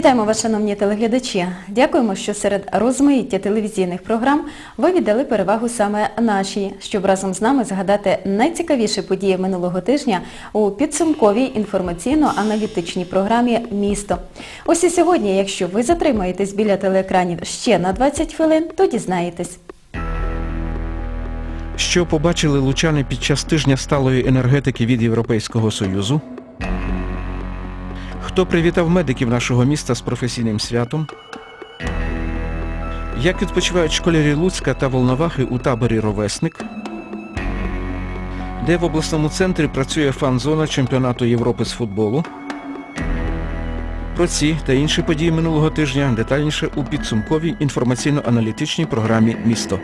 Вітаємо вас, шановні телеглядачі. Дякуємо, що серед розмаїття телевізійних програм ви віддали перевагу саме нашій, щоб разом з нами згадати найцікавіші події минулого тижня у підсумковій інформаційно-аналітичній програмі Місто. Ось і сьогодні, якщо ви затримаєтесь біля телеекранів ще на 20 хвилин, то дізнаєтесь. Що побачили лучани під час тижня сталої енергетики від Європейського Союзу? Хто привітав медиків нашого міста з професійним святом? Як відпочивають школярі Луцька та Волновахи у таборі Ровесник? Де в обласному центрі працює фан-зона чемпіонату Європи з футболу? Про ці та інші події минулого тижня детальніше у підсумковій інформаційно-аналітичній програмі Місто.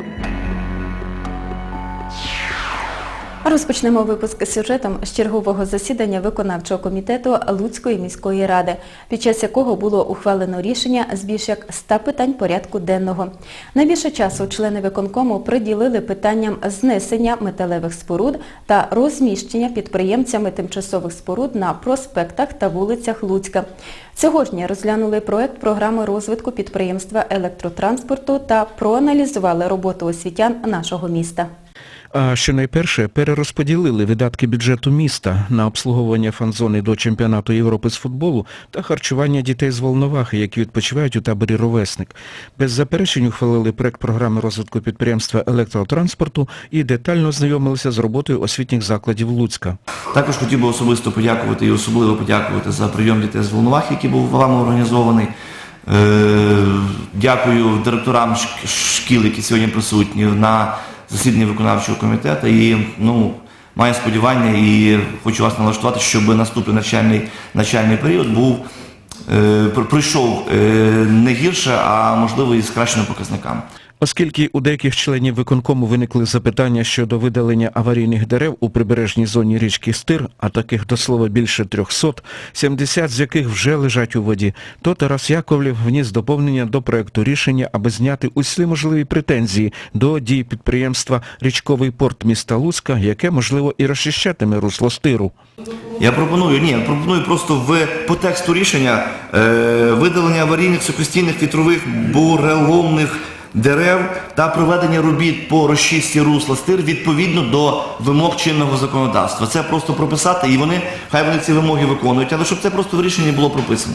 Розпочнемо випуск з сюжетом з чергового засідання виконавчого комітету Луцької міської ради, під час якого було ухвалено рішення з більш як 100 питань порядку денного. Найбільше часу члени виконкому приділили питанням знесення металевих споруд та розміщення підприємцями тимчасових споруд на проспектах та вулицях Луцька. Дня розглянули проект програми розвитку підприємства електротранспорту та проаналізували роботу освітян нашого міста. А що найперше, перерозподілили видатки бюджету міста на обслуговування фан-зони до чемпіонату Європи з футболу та харчування дітей з Волновахи, які відпочивають у таборі Ровесник. Без заперечень ухвалили проект програми розвитку підприємства електротранспорту і детально ознайомилися з роботою освітніх закладів Луцька. Також хотів би особисто подякувати і особливо подякувати за прийом дітей з Волновахи, який був вами організований. Е, Дякую директорам шкіл, які сьогодні присутні на засіданні виконавчого комітету. І ну, маю сподівання і хочу вас налаштувати, щоб наступний навчальний, навчальний період був е, пройшов е, не гірше, а можливо і з кращими показниками. Оскільки у деяких членів виконкому виникли запитання щодо видалення аварійних дерев у прибережній зоні річки Стир, а таких до слова більше 300, 70 з яких вже лежать у воді, то Тарас Яковлів вніс доповнення до проекту рішення, аби зняти усі можливі претензії до дій підприємства «Річковий порт міста Луцька», яке, можливо, і розчищатиме русло Стиру. Я пропоную, ні, пропоную просто в по тексту рішення е, видалення аварійних сухостійних вітрових буреломних дерев та проведення робіт по розчисті русла стир відповідно до вимог чинного законодавства. Це просто прописати, і вони хай вони ці вимоги виконують, але щоб це просто в рішенні було прописано.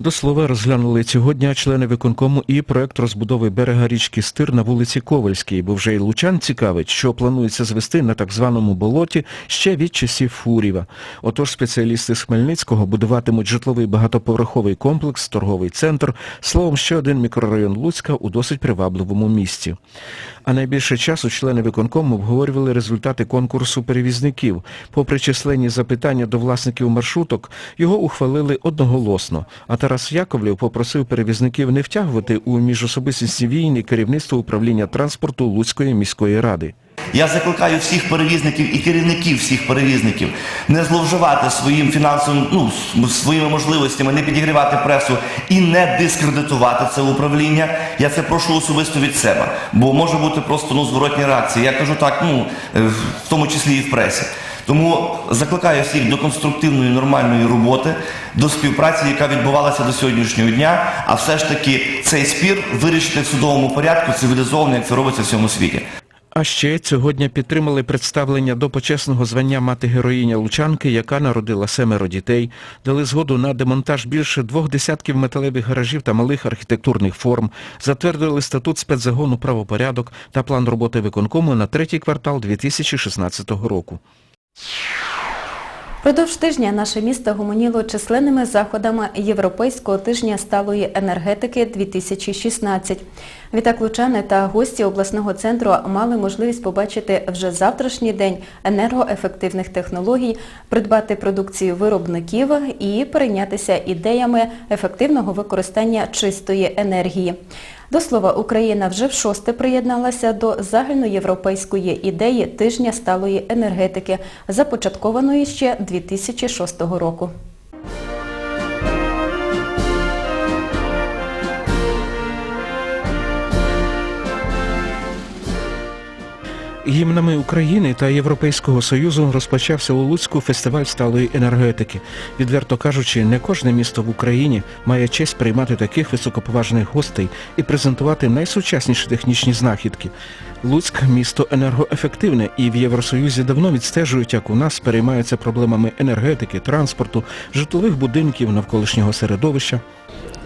До слова, розглянули цього дня члени виконкому і проект розбудови берега річки Стир на вулиці Ковальській, бо вже й Лучан цікавить, що планується звести на так званому болоті ще від часів Фуріва. Отож спеціалісти з Хмельницького будуватимуть житловий багатоповерховий комплекс, торговий центр, словом, ще один мікрорайон Луцька у досить привабливому місці. А найбільше часу члени виконкому обговорювали результати конкурсу перевізників. Попри численні запитання до власників маршруток, його ухвалили одноголосно. А Тарас Яковлів попросив перевізників не втягувати у міжособистісні війни керівництво управління транспорту Луцької міської ради. Я закликаю всіх перевізників і керівників всіх перевізників не зловживати своїм фінансовим, ну, своїми можливостями, не підігрівати пресу і не дискредитувати це управління. Я це прошу особисто від себе, бо може бути просто ну, зворотні реакції. Я кажу так, ну, е, в тому числі і в пресі. Тому закликаю всіх до конструктивної нормальної роботи, до співпраці, яка відбувалася до сьогоднішнього дня, а все ж таки цей спір вирішити в судовому порядку цивілізовано, як це робиться в всьому світі. А ще цього дня підтримали представлення до почесного звання мати героїня Лучанки, яка народила семеро дітей, дали згоду на демонтаж більше двох десятків металевих гаражів та малих архітектурних форм, затвердили статут спецзагону правопорядок та план роботи виконкому на третій квартал 2016 року. Продовж тижня наше місто гомоніло численними заходами Європейського тижня сталої енергетики 2016. Відтак лучани та гості обласного центру мали можливість побачити вже завтрашній день енергоефективних технологій, придбати продукцію виробників і перейнятися ідеями ефективного використання чистої енергії. До слова, Україна вже в шосте приєдналася до загальноєвропейської ідеї тижня сталої енергетики, започаткованої ще 2006 року. Гімнами України та Європейського Союзу розпочався у Луцьку фестиваль сталої енергетики. Відверто кажучи, не кожне місто в Україні має честь приймати таких високоповажних гостей і презентувати найсучасніші технічні знахідки. Луцьк місто енергоефективне і в Євросоюзі давно відстежують, як у нас переймаються проблемами енергетики, транспорту, житлових будинків, навколишнього середовища.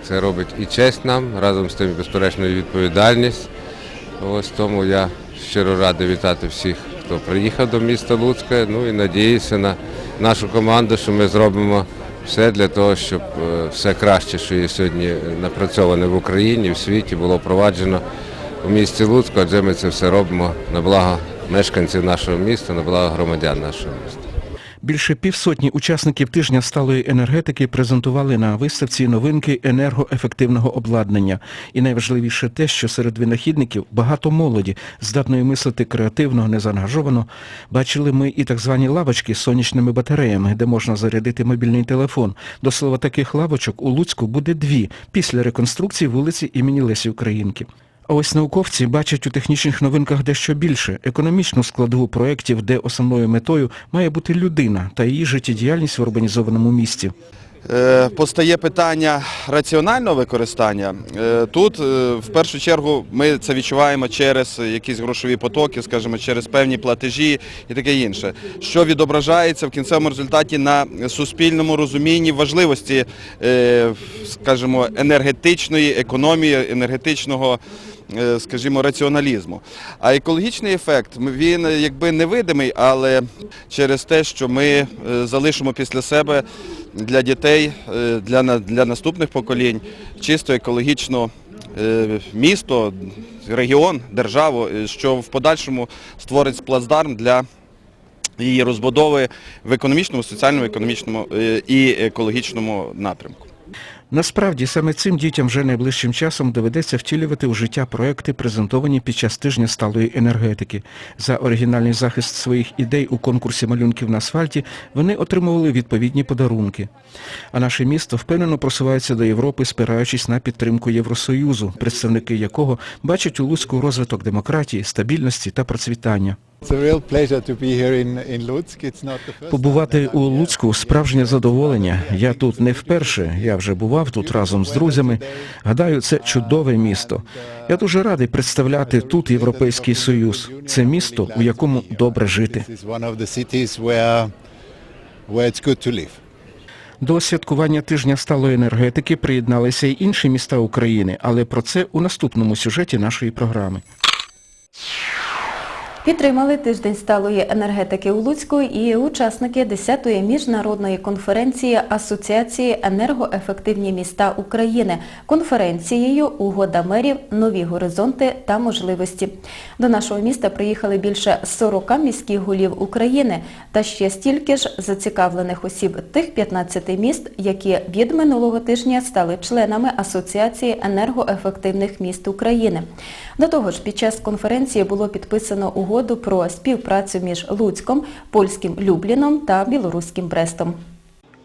Це робить і честь нам, разом з тим, безперечно, і відповідальність. Ось тому я щиро радий вітати всіх, хто приїхав до міста Луцька. Ну і надіюся на нашу команду, що ми зробимо все для того, щоб е, все краще, що є сьогодні напрацьоване в Україні, в світі, було впроваджено у місті Луцьку, адже ми це все робимо на благо мешканців нашого міста, на благо громадян нашого міста. Більше півсотні учасників тижня сталої енергетики презентували на виставці новинки енергоефективного обладнання. І найважливіше те, що серед винахідників багато молоді, здатної мислити креативно, незаангажовано. Бачили ми і так звані лавочки з сонячними батареями, де можна зарядити мобільний телефон. До слова, таких лавочок у Луцьку буде дві після реконструкції вулиці імені Лесі Українки. Ось науковці бачать у технічних новинках дещо більше економічну складову проєктів, де основною метою має бути людина та її життєдіяльність в урбанізованому місті. Е, Постає питання раціонального використання. Е, Тут е, в першу чергу ми це відчуваємо через якісь грошові потоки, скажімо, через певні платежі і таке інше, що відображається в кінцевому результаті на суспільному розумінні важливості, скажімо, енергетичної економії, енергетичного скажімо, раціоналізму. А екологічний ефект, він якби невидимий, але через те, що ми залишимо після себе для дітей, е, для, для наступних поколінь чисто екологічно е, місто, регіон, державу, е, що в подальшому створить плацдарм для її розбудови в економічному, соціальному, економічному е, і екологічному напрямку. Насправді саме цим дітям вже найближчим часом доведеться втілювати у життя проекти, презентовані під час тижня сталої енергетики. За оригінальний захист своїх ідей у конкурсі малюнків на асфальті вони отримували відповідні подарунки. А наше місто впевнено просувається до Європи, спираючись на підтримку Євросоюзу, представники якого бачать у Луцьку розвиток демократії, стабільності та процвітання. Побувати у Луцьку справжнє задоволення. Я тут не вперше. Я вже бував тут разом з друзями. Гадаю, це чудове місто. Я дуже радий представляти тут Європейський Союз. Це місто, у якому добре жити. До святкування тижня сталої енергетики приєдналися й інші міста України, але про це у наступному сюжеті нашої програми. Підтримали тиждень сталої енергетики у Луцьку і учасники 10-ї міжнародної конференції Асоціації енергоефективні міста України. Конференцією Угода мерів, нові горизонти та можливості. До нашого міста приїхали більше 40 міських голів України та ще стільки ж зацікавлених осіб тих 15 міст, які від минулого тижня стали членами Асоціації енергоефективних міст України. До того ж, під час конференції було підписано угоду про співпрацю між Луцьком, польським Любліном та білоруським Брестом.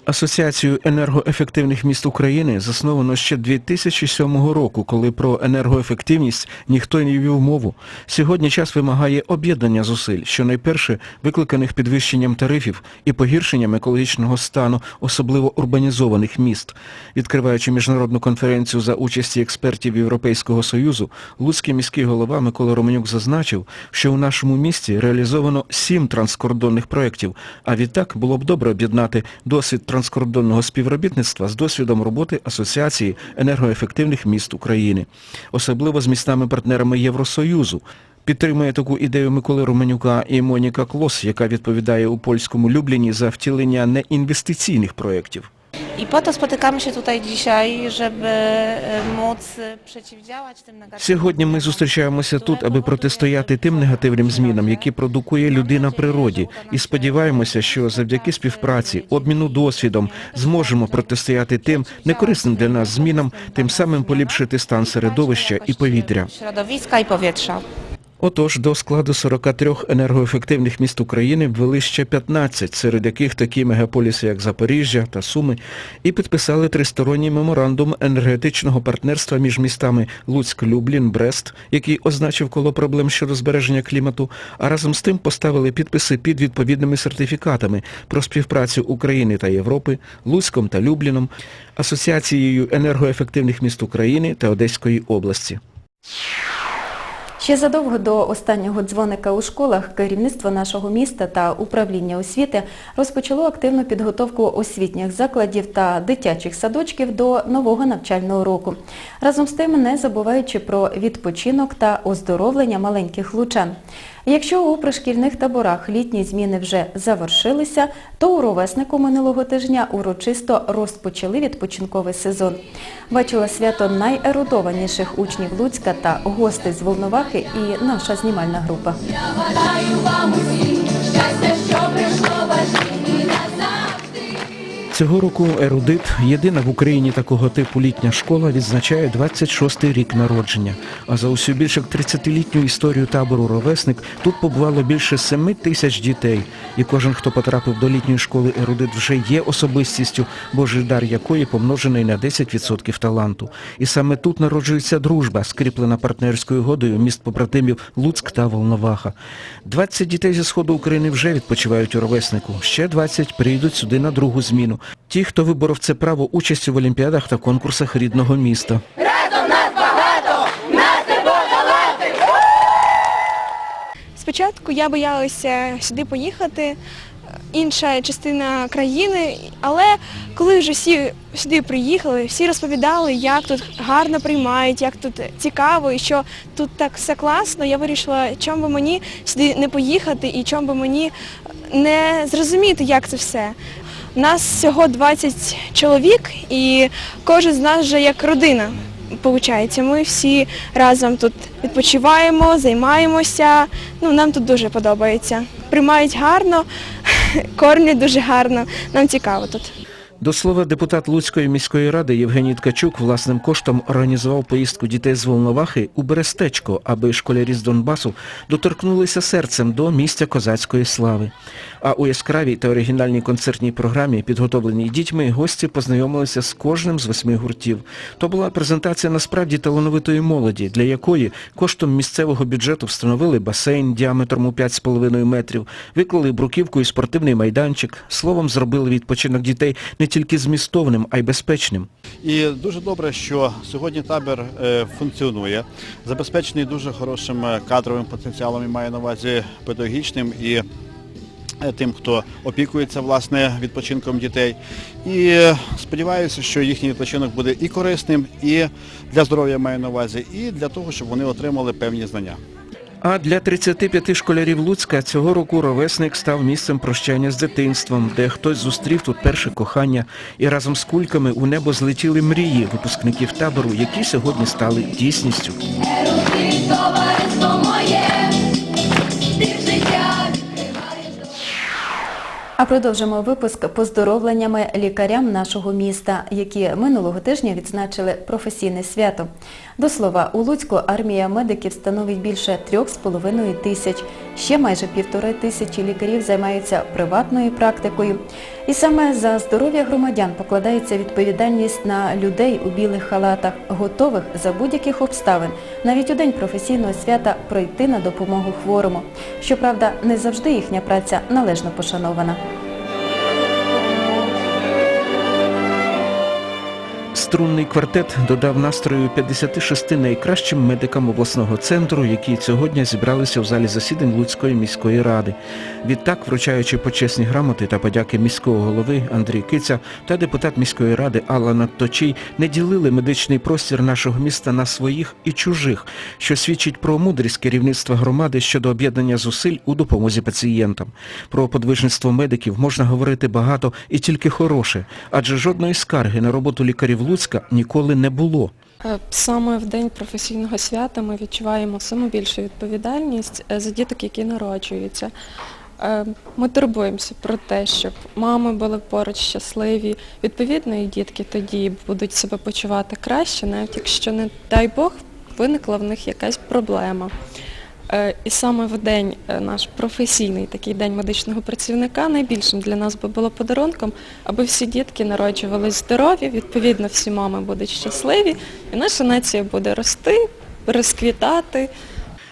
Асоціацію енергоефективних міст України засновано ще 2007 року, коли про енергоефективність ніхто не вів мову. Сьогодні час вимагає об'єднання зусиль, що найперше викликаних підвищенням тарифів і погіршенням екологічного стану, особливо урбанізованих міст. Відкриваючи міжнародну конференцію за участі експертів Європейського Союзу, Луцький міський голова Микола Романюк зазначив, що у нашому місті реалізовано сім транскордонних проєктів, а відтак було б добре об'єднати досвід транскордонного співробітництва з досвідом роботи Асоціації енергоефективних міст України, особливо з містами-партнерами Євросоюзу. Підтримує таку ідею Миколи Романюка і Моніка Клос, яка відповідає у польському Любліні за втілення неінвестиційних проєктів. I po to spotykamy się tutaj dzisiaj, żeby e, móc e, przeciwdziałać tym negatywnym Сьогодні ми зустрічаємося тут, аби протистояти тим негативним змінам, які продукує людина природі, і сподіваємося, що завдяки співпраці, обміну досвідом зможемо протистояти тим некорисним для нас змінам, тим самим поліпшити стан середовища і повітря. środowiska i powietrza. Отож, до складу 43 енергоефективних міст України ввели ще 15, серед яких такі мегаполіси, як Запоріжжя та Суми, і підписали тристоронній меморандум енергетичного партнерства між містами Луцьк, Люблін, Брест, який означив коло проблем щодо збереження клімату, а разом з тим поставили підписи під відповідними сертифікатами про співпрацю України та Європи, Луцьком та Любліном, Асоціацією енергоефективних міст України та Одеської області. Ще задовго до останнього дзвоника у школах керівництво нашого міста та управління освіти розпочало активну підготовку освітніх закладів та дитячих садочків до нового навчального року. Разом з тим не забуваючи про відпочинок та оздоровлення маленьких лучан. Якщо у пришкільних таборах літні зміни вже завершилися, то у ровеснику минулого тижня урочисто розпочали відпочинковий сезон. Бачила свято найерудованіших учнів Луцька та гостей з Волновахи і наша знімальна група. Цього року Ерудит, єдина в Україні такого типу літня школа, відзначає 26-й рік народження. А за усю більш як 30-літню історію табору «Ровесник» тут побувало більше 7 тисяч дітей. І кожен, хто потрапив до літньої школи Ерудит, вже є особистістю, божий дар якої помножений на 10% таланту. І саме тут народжується дружба, скріплена партнерською угодою міст побратимів Луцьк та Волноваха. 20 дітей зі сходу України вже відпочивають у ровеснику. Ще 20 прийдуть сюди на другу зміну. Ті, хто виборов це право участі в олімпіадах та конкурсах рідного міста. Спочатку я боялася сюди поїхати, інша частина країни, але коли вже всі сюди приїхали, всі розповідали, як тут гарно приймають, як тут цікаво і що тут так все класно, я вирішила, чому би мені сюди не поїхати і чому би мені не зрозуміти, як це все. Нас всього 20 чоловік і кожен з нас вже як родина. Получається, ми всі разом тут відпочиваємо, займаємося. Ну, нам тут дуже подобається. Приймають гарно, кормлять дуже гарно. Нам цікаво тут. До слова, депутат Луцької міської ради Євгеній Ткачук власним коштом організував поїздку дітей з Волновахи у Берестечко, аби школярі з Донбасу доторкнулися серцем до місця козацької слави. А у яскравій та оригінальній концертній програмі, підготовленій дітьми, гості познайомилися з кожним з восьми гуртів. То була презентація насправді талановитої молоді, для якої коштом місцевого бюджету встановили басейн діаметром у 5,5 метрів, виклали бруківку і спортивний майданчик, словом, зробили відпочинок дітей не тільки змістовним, а й безпечним. І дуже добре, що сьогодні табір е, функціонує, забезпечений дуже хорошим е, кадровим потенціалом і має на увазі педагогічним і е, тим, хто опікується власне відпочинком дітей. І сподіваюся, що їхній відпочинок буде і корисним, і для здоров'я маю на увазі, і для того, щоб вони отримали певні знання. А для 35 школярів Луцька цього року ровесник став місцем прощання з дитинством, де хтось зустрів тут перше кохання, і разом з кульками у небо злетіли мрії випускників табору, які сьогодні стали дійсністю. А продовжимо випуск поздоровленнями лікарям нашого міста, які минулого тижня відзначили професійне свято. До слова, у Луцьку армія медиків становить більше 3,5 тисяч. Ще майже півтори тисячі лікарів займаються приватною практикою. І саме за здоров'я громадян покладається відповідальність на людей у білих халатах, готових за будь-яких обставин, навіть у день професійного свята пройти на допомогу хворому. Щоправда, не завжди їхня праця належно пошанована. Струнний квартет додав настрою 56 найкращим медикам обласного центру, які цього дня зібралися в залі засідань Луцької міської ради. Відтак, вручаючи почесні грамоти та подяки міського голови Андрій Киця та депутат міської ради Алла Надточій не ділили медичний простір нашого міста на своїх і чужих, що свідчить про мудрість керівництва громади щодо об'єднання зусиль у допомозі пацієнтам. Про подвижництво медиків можна говорити багато і тільки хороше, адже жодної скарги на роботу лікарів Луцька ніколи не було. Е, Саме в день професійного свята ми відчуваємо саму більшу відповідальність е, за діток, які народжуються. Е, Ми турбуємося про те, щоб мами були поруч щасливі. Відповідно, і дітки тоді будуть себе почувати краще, навіть якщо, не дай Бог, виникла в них якась проблема. Е, І саме в день е, наш професійний такий день медичного працівника найбільшим для нас би було подарунком, аби всі дітки народжувалися здорові, відповідно всі мами будуть щасливі, і наша нація буде рости, розквітати.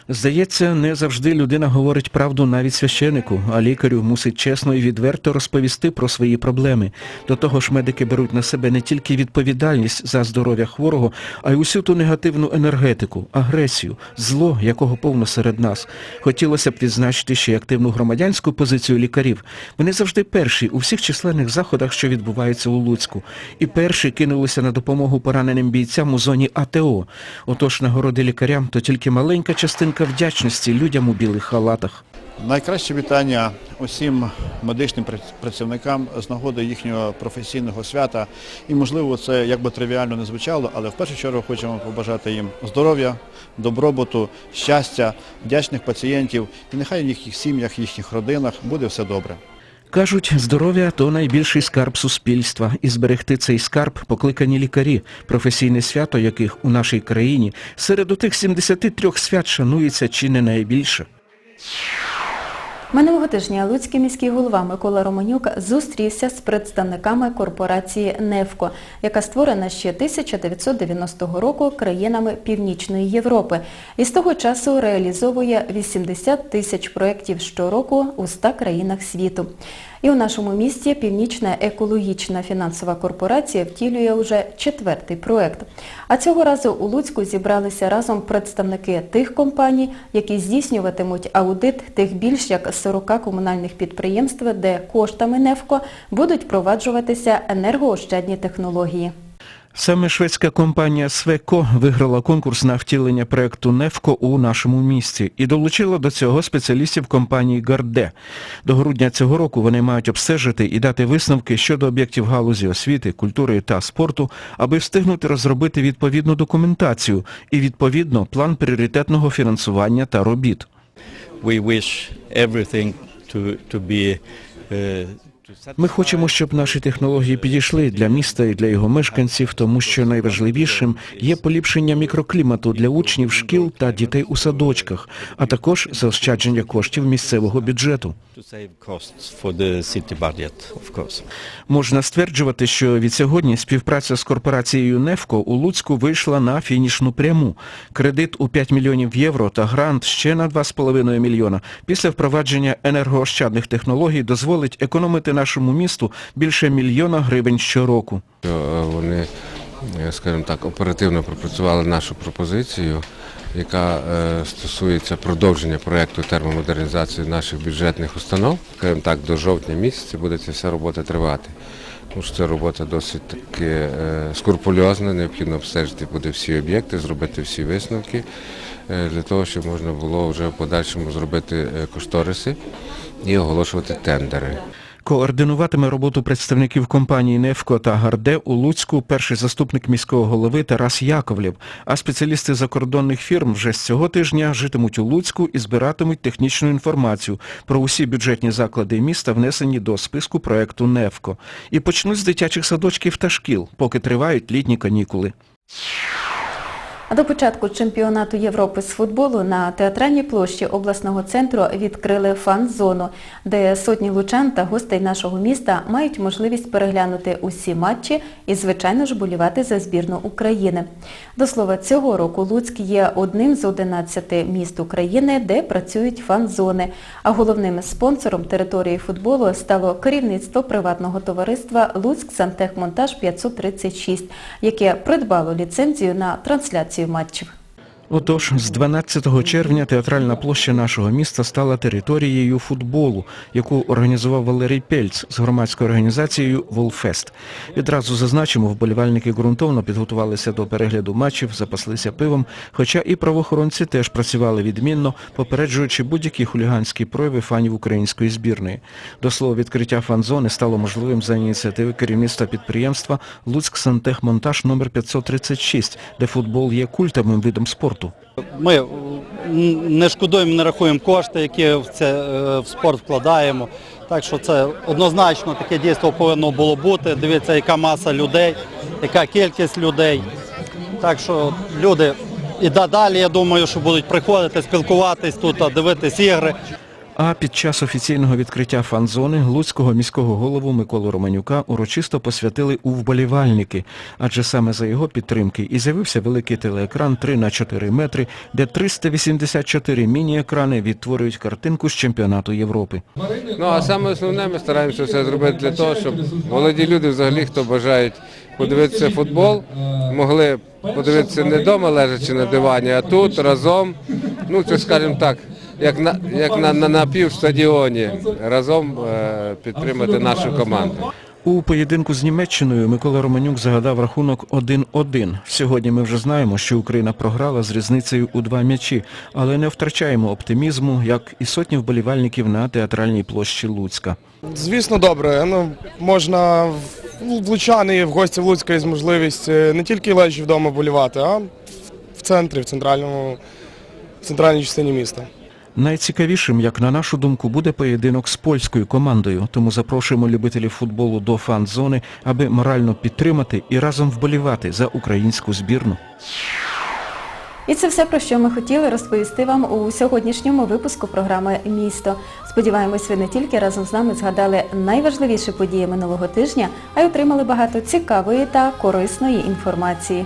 Здається, не завжди людина говорить правду навіть священику, а лікарю мусить чесно і відверто розповісти про свої проблеми. До того ж, медики беруть на себе не тільки відповідальність за здоров'я хворого, а й усю ту негативну енергетику, агресію, зло, якого повно серед нас. Хотілося б відзначити ще й активну громадянську позицію лікарів. Вони завжди перші у всіх численних заходах, що відбуваються у Луцьку. І перші кинулися на допомогу пораненим бійцям у зоні АТО. Отож, нагороди лікарям то тільки маленька частинка вдячності людям у білих халатах. Найкраще вітання усім медичним працівникам з нагоди їхнього професійного свята. І можливо це як би тривіально не звучало, але в першу чергу хочемо побажати їм здоров'я, добробуту, щастя, вдячних пацієнтів і нехай в їхніх сім'ях, їхніх родинах буде все добре. Кажуть, здоров'я то найбільший скарб суспільства, і зберегти цей скарб покликані лікарі, професійне свято яких у нашій країні серед отих 73 свят шанується чи не найбільше. Минулого тижня Луцький міський голова Микола Романюк зустрівся з представниками корпорації «Невко», яка створена ще 1990 року країнами Північної Європи і з того часу реалізовує 80 тисяч проєктів щороку у 100 країнах світу. І у нашому місті Північна екологічна фінансова корпорація втілює уже четвертий проєкт. А цього разу у Луцьку зібралися разом представники тих компаній, які здійснюватимуть аудит тих більш як 40 комунальних підприємств, де коштами «Невко» будуть впроваджуватися енергоощадні технології. Саме шведська компанія Свеко виграла конкурс на втілення проекту «Невко» у нашому місті і долучила до цього спеціалістів компанії Гарде. До грудня цього року вони мають обстежити і дати висновки щодо об'єктів галузі освіти, культури та спорту, аби встигнути розробити відповідну документацію і, відповідно, план пріоритетного фінансування та робіт. We wish everything to, to be uh, Ми хочемо, щоб наші технології підійшли для міста і для його мешканців, тому що найважливішим є поліпшення мікроклімату для учнів шкіл та дітей у садочках, а також заощадження коштів місцевого бюджету. Можна стверджувати, що відсьогодні співпраця з корпорацією «Невко» у Луцьку вийшла на фінішну пряму. Кредит у 5 мільйонів євро та грант ще на 2,5 мільйона після впровадження енергоощадних технологій дозволить економити нашому місту більше мільйона гривень щороку. Е, Вони, е, скажімо так, оперативно пропрацювали нашу пропозицію, яка е, стосується продовження проєкту термомодернізації наших бюджетних установ. Скажімо так, до жовтня місяця буде ця вся робота тривати. Тому що ця робота досить таки скрупульозна, необхідно обстежити буде всі об'єкти, зробити всі висновки для того, щоб можна було вже в подальшому зробити кошториси і оголошувати тендери. Координуватиме роботу представників компанії «Невко» та «Гарде» у Луцьку перший заступник міського голови Тарас Яковлєв, а спеціалісти закордонних фірм вже з цього тижня житимуть у Луцьку і збиратимуть технічну інформацію про усі бюджетні заклади міста, внесені до списку проекту «Невко». І почнуть з дитячих садочків та шкіл, поки тривають літні канікули. До початку чемпіонату Європи з футболу на театральній площі обласного центру відкрили фан-зону, де сотні лучан та гостей нашого міста мають можливість переглянути усі матчі і, звичайно ж, болівати за збірну України. До слова, цього року Луцьк є одним з 11 міст України, де працюють фан-зони. А головним спонсором території футболу стало керівництво приватного товариства Луцьк Сантехмонтаж 536, яке придбало ліцензію на трансляцію матчів. Отож, з 12 червня театральна площа нашого міста стала територією футболу, яку організував Валерій Пельц з громадською організацією «Волфест». Відразу зазначимо, вболівальники ґрунтовно підготувалися до перегляду матчів, запаслися пивом, хоча і правоохоронці теж працювали відмінно, попереджуючи будь-які хуліганські прояви фанів української збірної. До слова, відкриття фан-зони стало можливим за ініціативи керівництва підприємства «Луцьк Сантехмонтаж номер 536, де футбол є культовим видом спорту. Ми не шкодуємо, не рахуємо кошти, які в це е, в спорт вкладаємо. Так що це однозначно таке дійство повинно було бути. Дивіться, яка маса людей, яка кількість людей. Так що люди і далі, я думаю, що будуть приходити, спілкуватись тут, дивитись ігри. А під час офіційного відкриття фан-зони Луцького міського голову Миколу Романюка урочисто посвятили у вболівальники, адже саме за його підтримки і з'явився великий телеекран 3 на 4 метри, де 384 міні-екрани відтворюють картинку з чемпіонату Європи. Ну а саме основне ми стараємося все зробити для того, щоб молоді люди, взагалі, хто бажають подивитися футбол, могли подивитися не вдома лежачи на дивані, а тут разом, ну це скажімо так, як на як на, на напівстадіоні, разом е, підтримати нашу команду. У поєдинку з Німеччиною Микола Романюк загадав рахунок 1-1. Сьогодні ми вже знаємо, що Україна програла з різницею у два м'ячі, але не втрачаємо оптимізму, як і сотні вболівальників на театральній площі Луцька. Звісно, добре. Ну, можна в- ну, в Лучани, в гості в Луцька є можливість е, не тільки лежачи вдома болівати, а в центрі, в центральному, в центральній частині міста. Найцікавішим, як на нашу думку, буде поєдинок з польською командою, тому запрошуємо любителів футболу до фан-зони, аби морально підтримати і разом вболівати за українську збірну. І це все, про що ми хотіли розповісти вам у сьогоднішньому випуску програми Місто. Сподіваємось, ви не тільки разом з нами згадали найважливіші події минулого тижня, а й отримали багато цікавої та корисної інформації.